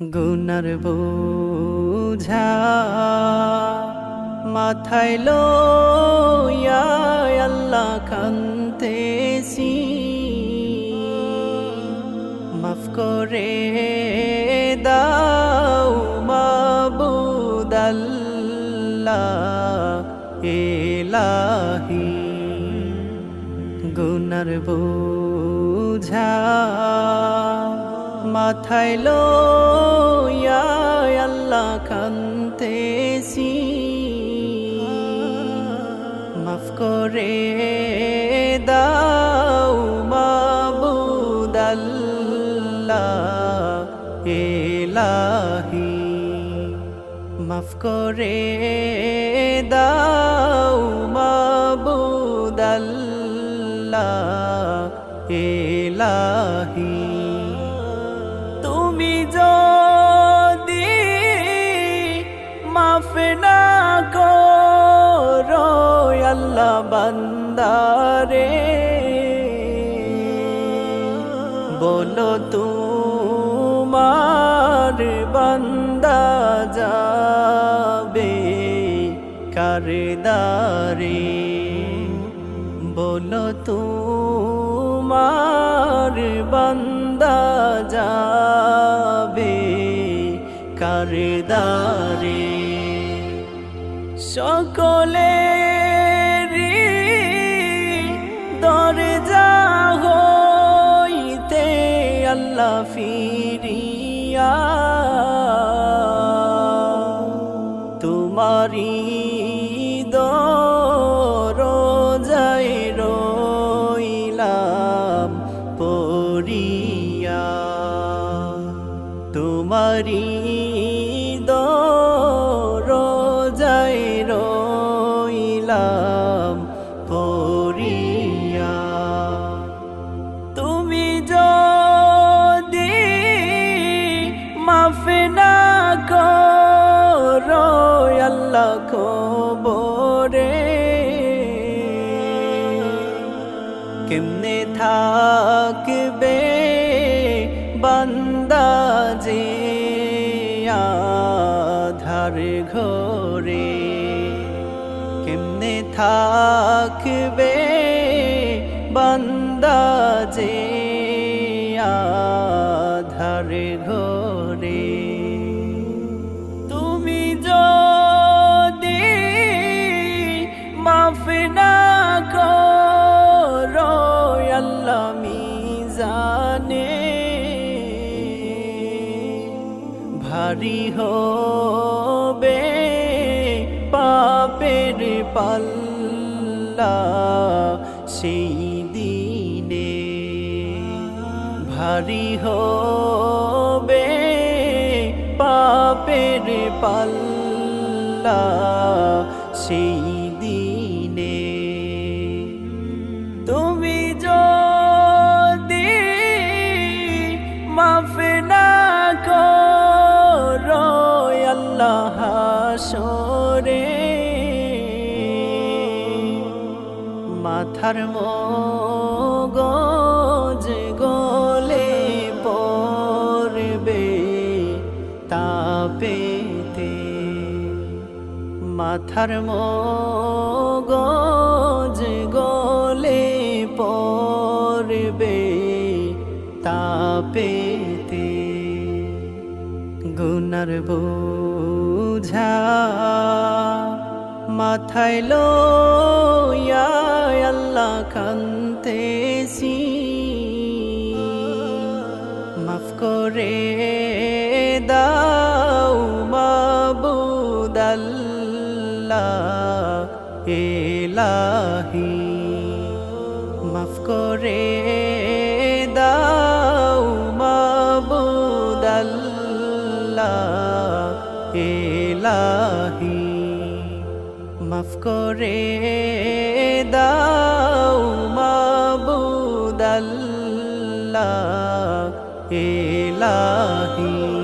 গুনার বোঝা মাথায় লইয়া আল্লাহ কান্তেছি। মাফ করে দাও মাবুদাল্লাহ এলাহি। গুনার বোঝা মাথায় লইয়া আল্লাহ কান্তেছি মাফ করে দাও মাবুদাল্লাহ এলাহি মাফ করে দাও মাবুদাল্লাহ এলাহি না বলো তোমার বান্দা যাবে কারদারে বলো তোমার বান্দা যাবে কারদারে সকলেরই দরজা হইতে আল্লাহ ফিরিয়া তোমারি দরজায় রইলাম পড়িয়া। তোমারি থাকবে বান্দা যে আধার ঘরে। কেমনে থাকবে বান্দা হবে পাপের পাল্লা সেই দিনে। ভারী হবে পাপের পাল্লা সেই হাসরে মাথার মগজ গলে পড়বে তাপেতে মাথার মগজ গলে পড়বে তাপেতে গুনার বোঝা মাথায় লইয়া আল্লাহ কান্তেছি মাফ করে দাও মাবুদাল্লাহ এলাহি। মাফ করে এলাহি মাফ করে দাও মাবুদাল্লাহ এলাহি